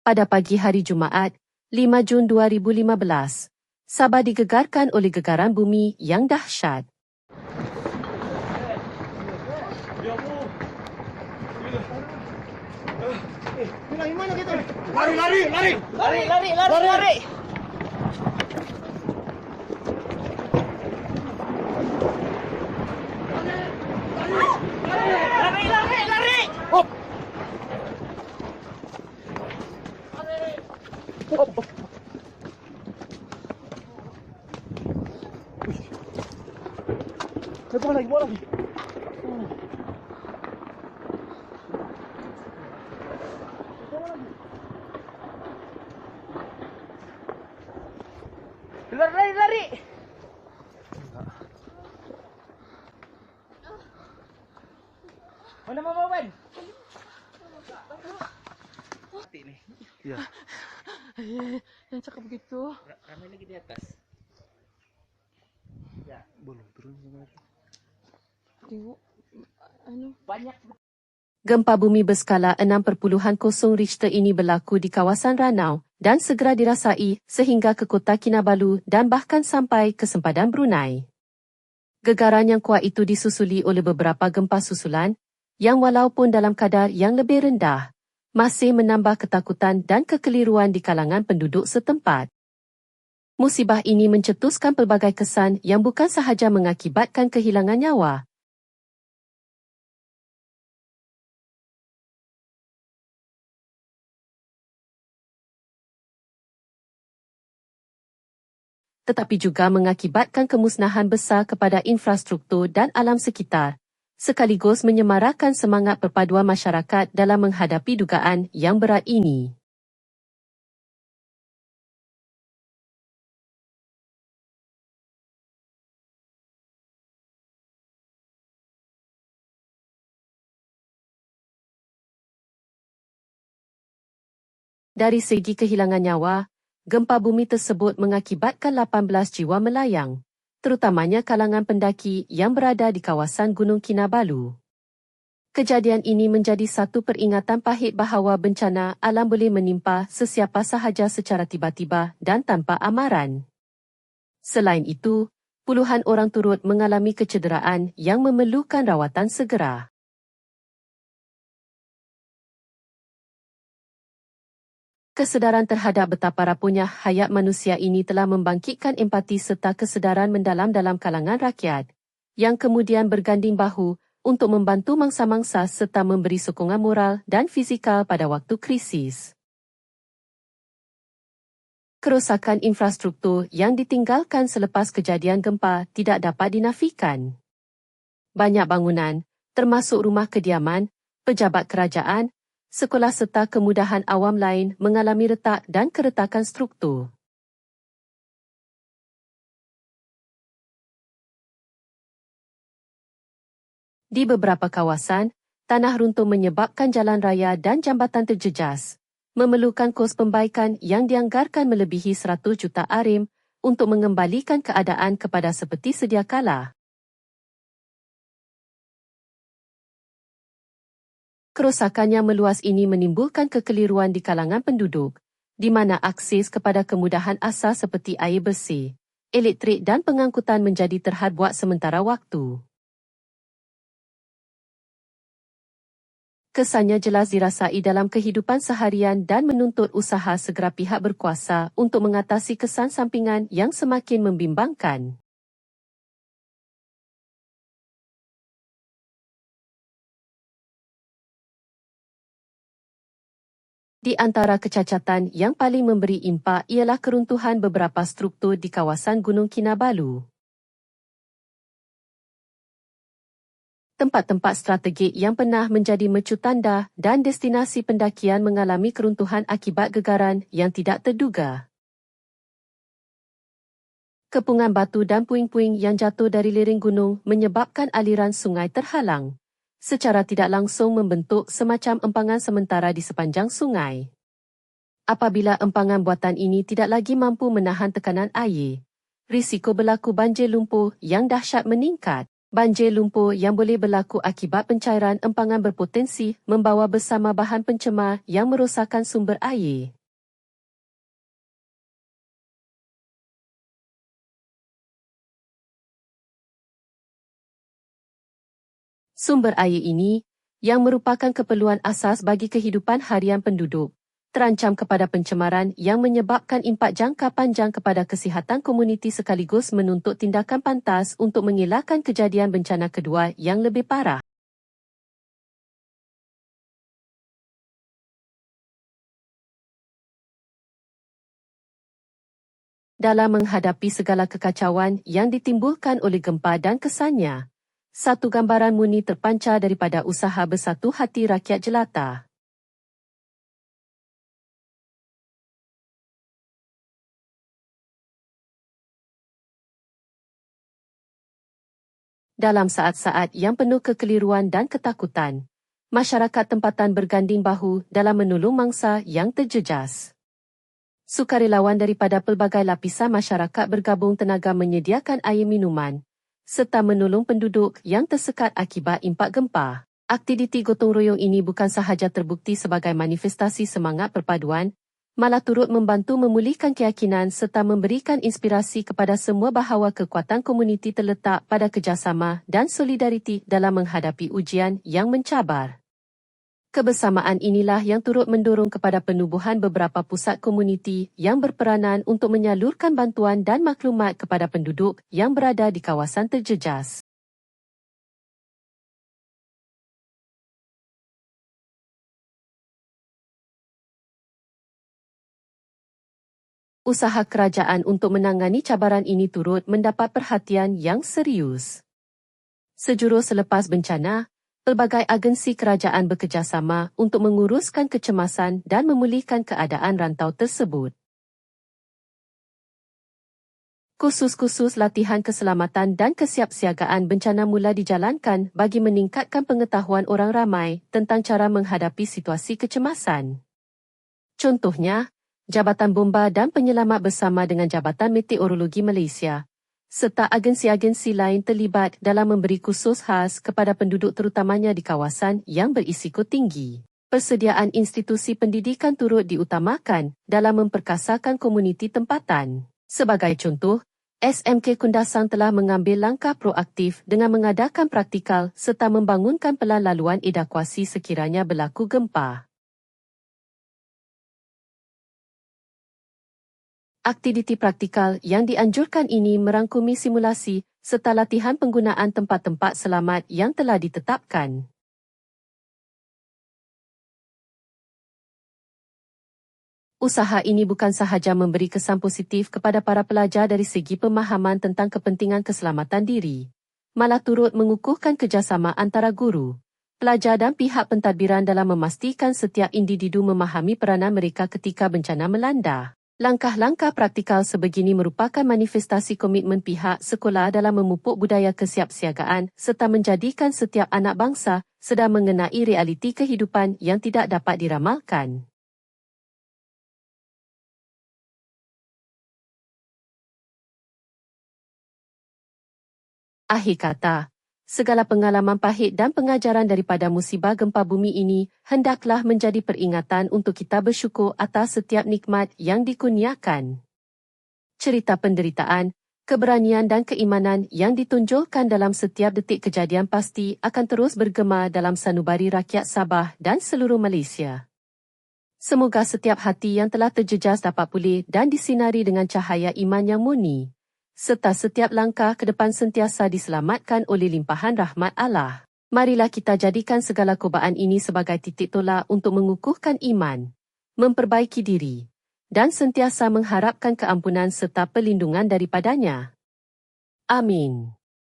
pada pagi hari Jumaat, 5 Jun 2015. Sabah digegarkan oleh gegaran bumi yang dahsyat. Lari mana kita? Lari, lari, lari. Lari, lari, lari, lari. Lari, Bawa lagi, bawa lagi. Lari, lari, lari. Mana Mama Wan? Mati ni. Ya. Eh, yang cakap begitu. Ramai lagi di atas. Ya, Belum turun sama Tengok. Anu. banyak Gempa bumi berskala 6.0 Richter ini berlaku di kawasan Ranau dan segera dirasai sehingga ke kota Kinabalu dan bahkan sampai ke sempadan Brunei. Gegaran yang kuat itu disusuli oleh beberapa gempa susulan yang walaupun dalam kadar yang lebih rendah, masih menambah ketakutan dan kekeliruan di kalangan penduduk setempat. Musibah ini mencetuskan pelbagai kesan yang bukan sahaja mengakibatkan kehilangan nyawa, tetapi juga mengakibatkan kemusnahan besar kepada infrastruktur dan alam sekitar, sekaligus menyemarakan semangat perpaduan masyarakat dalam menghadapi dugaan yang berat ini. Dari segi kehilangan nyawa, gempa bumi tersebut mengakibatkan 18 jiwa melayang, terutamanya kalangan pendaki yang berada di kawasan Gunung Kinabalu. Kejadian ini menjadi satu peringatan pahit bahawa bencana alam boleh menimpa sesiapa sahaja secara tiba-tiba dan tanpa amaran. Selain itu, puluhan orang turut mengalami kecederaan yang memerlukan rawatan segera. Kesedaran terhadap betapa rapuhnya hayat manusia ini telah membangkitkan empati serta kesedaran mendalam dalam kalangan rakyat, yang kemudian berganding bahu untuk membantu mangsa-mangsa serta memberi sokongan moral dan fizikal pada waktu krisis. Kerosakan infrastruktur yang ditinggalkan selepas kejadian gempa tidak dapat dinafikan. Banyak bangunan, termasuk rumah kediaman, pejabat kerajaan sekolah serta kemudahan awam lain mengalami retak dan keretakan struktur. Di beberapa kawasan, tanah runtuh menyebabkan jalan raya dan jambatan terjejas, memerlukan kos pembaikan yang dianggarkan melebihi 100 juta arim untuk mengembalikan keadaan kepada seperti sedia kala. Kerosakan yang meluas ini menimbulkan kekeliruan di kalangan penduduk, di mana akses kepada kemudahan asas seperti air bersih, elektrik dan pengangkutan menjadi terhad buat sementara waktu. Kesannya jelas dirasai dalam kehidupan seharian dan menuntut usaha segera pihak berkuasa untuk mengatasi kesan sampingan yang semakin membimbangkan. Di antara kecacatan yang paling memberi impak ialah keruntuhan beberapa struktur di kawasan Gunung Kinabalu. Tempat-tempat strategik yang pernah menjadi mercu tanda dan destinasi pendakian mengalami keruntuhan akibat gegaran yang tidak terduga. Kepungan batu dan puing-puing yang jatuh dari lereng gunung menyebabkan aliran sungai terhalang secara tidak langsung membentuk semacam empangan sementara di sepanjang sungai. Apabila empangan buatan ini tidak lagi mampu menahan tekanan air, risiko berlaku banjir lumpur yang dahsyat meningkat. Banjir lumpur yang boleh berlaku akibat pencairan empangan berpotensi membawa bersama bahan pencemar yang merosakkan sumber air. Sumber air ini, yang merupakan keperluan asas bagi kehidupan harian penduduk, terancam kepada pencemaran yang menyebabkan impak jangka panjang kepada kesihatan komuniti sekaligus menuntut tindakan pantas untuk mengelakkan kejadian bencana kedua yang lebih parah. Dalam menghadapi segala kekacauan yang ditimbulkan oleh gempa dan kesannya, satu gambaran muni terpancar daripada usaha bersatu hati rakyat jelata. dalam saat-saat yang penuh kekeliruan dan ketakutan. Masyarakat tempatan berganding bahu dalam menolong mangsa yang terjejas. Sukarelawan daripada pelbagai lapisan masyarakat bergabung tenaga menyediakan air minuman serta menolong penduduk yang tersekat akibat impak gempa. Aktiviti gotong royong ini bukan sahaja terbukti sebagai manifestasi semangat perpaduan malah turut membantu memulihkan keyakinan serta memberikan inspirasi kepada semua bahawa kekuatan komuniti terletak pada kerjasama dan solidariti dalam menghadapi ujian yang mencabar. Kebersamaan inilah yang turut mendorong kepada penubuhan beberapa pusat komuniti yang berperanan untuk menyalurkan bantuan dan maklumat kepada penduduk yang berada di kawasan terjejas. usaha kerajaan untuk menangani cabaran ini turut mendapat perhatian yang serius. Sejurus selepas bencana, pelbagai agensi kerajaan bekerjasama untuk menguruskan kecemasan dan memulihkan keadaan rantau tersebut. Khusus-khusus latihan keselamatan dan kesiapsiagaan bencana mula dijalankan bagi meningkatkan pengetahuan orang ramai tentang cara menghadapi situasi kecemasan. Contohnya, Jabatan Bomba dan Penyelamat bersama dengan Jabatan Meteorologi Malaysia serta agensi-agensi lain terlibat dalam memberi khusus khas kepada penduduk terutamanya di kawasan yang berisiko tinggi. Persediaan institusi pendidikan turut diutamakan dalam memperkasakan komuniti tempatan. Sebagai contoh, SMK Kundasang telah mengambil langkah proaktif dengan mengadakan praktikal serta membangunkan pelan laluan evakuasi sekiranya berlaku gempa. Aktiviti praktikal yang dianjurkan ini merangkumi simulasi serta latihan penggunaan tempat-tempat selamat yang telah ditetapkan. Usaha ini bukan sahaja memberi kesan positif kepada para pelajar dari segi pemahaman tentang kepentingan keselamatan diri, malah turut mengukuhkan kerjasama antara guru, pelajar dan pihak pentadbiran dalam memastikan setiap individu memahami peranan mereka ketika bencana melanda. Langkah-langkah praktikal sebegini merupakan manifestasi komitmen pihak sekolah dalam memupuk budaya kesiapsiagaan serta menjadikan setiap anak bangsa sedang mengenai realiti kehidupan yang tidak dapat diramalkan. Akhir kata, segala pengalaman pahit dan pengajaran daripada musibah gempa bumi ini hendaklah menjadi peringatan untuk kita bersyukur atas setiap nikmat yang dikurniakan. Cerita penderitaan, keberanian dan keimanan yang ditunjukkan dalam setiap detik kejadian pasti akan terus bergema dalam sanubari rakyat Sabah dan seluruh Malaysia. Semoga setiap hati yang telah terjejas dapat pulih dan disinari dengan cahaya iman yang murni serta setiap langkah ke depan sentiasa diselamatkan oleh limpahan rahmat Allah. Marilah kita jadikan segala cubaan ini sebagai titik tolak untuk mengukuhkan iman, memperbaiki diri, dan sentiasa mengharapkan keampunan serta perlindungan daripadanya. Amin.